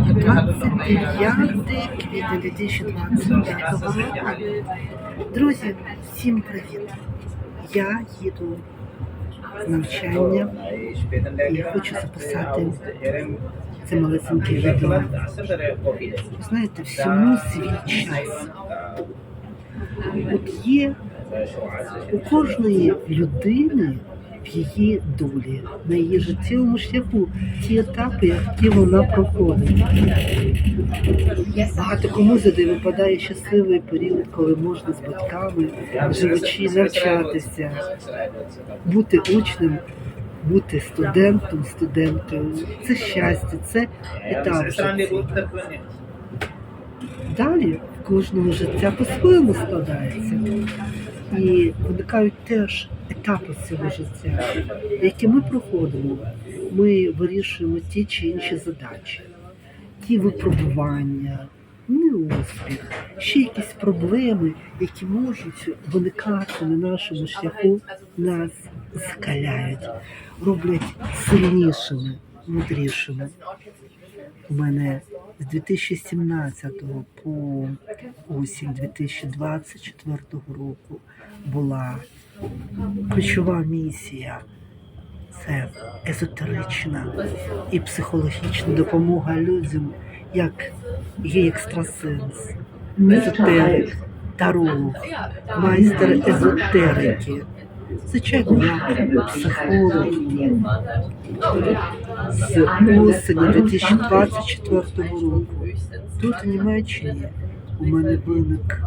квітня 2025 року. Друзі, всім привіт! Я їду з навчання і хочу записати це малесеньке відео. Знаєте, всьому свій час. От є у кожної людини в її долі, на її життєвому шляху ті етапи, які вона проходить. Багато кому зади випадає щасливий період, коли можна з батьками, живучи, навчатися, бути учнем, бути студентом, студенткою. Це щастя, це етап. Далі кожного життя по-своєму складається. І виникають теж етапи цього життя, які ми проходимо. Ми вирішуємо ті чи інші задачі, ті випробування, неуспіх, ще якісь проблеми, які можуть виникати на нашому шляху, нас закаляють, роблять сильнішими, мудрішими. У мене з 2017 по осінь 2024 року була ключова місія. Це езотерична і психологічна допомога людям, як є екстрасенс, езотерик, таролог, майстер езотерики. Звичайно, як психолог з осені 2024 року. Тут в Німеччині у мене виник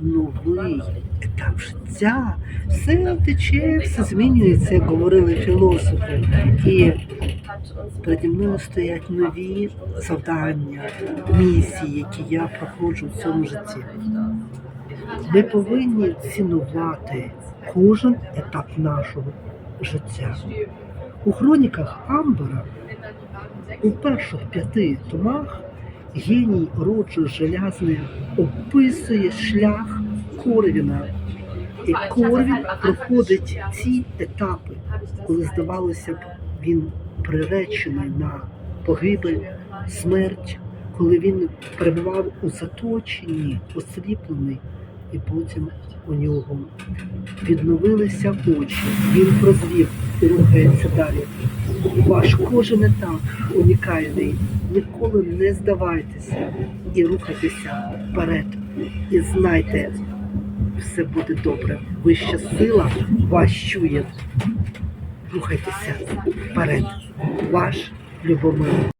новий етап життя. Все тече, все змінюється, як говорили філософи. І переді мною стоять нові завдання, місії, які я проходжу в цьому житті. Ми повинні цінувати кожен етап нашого життя. У хроніках Амбера у перших п'яти томах геній Роджер Желязний описує шлях Корвіна. І Корвін проходить ці етапи, коли здавалося б, він приречений на погибель, смерть, коли він перебував у заточенні, осліплений, і потім у нього відновилися очі, він прозвів і рухається далі. Ваш кожен етап унікальний. Ніколи не здавайтеся і рухайтеся вперед. І знайте, все буде добре. Вища сила вас чує. Рухайтеся вперед. Ваш Любомир.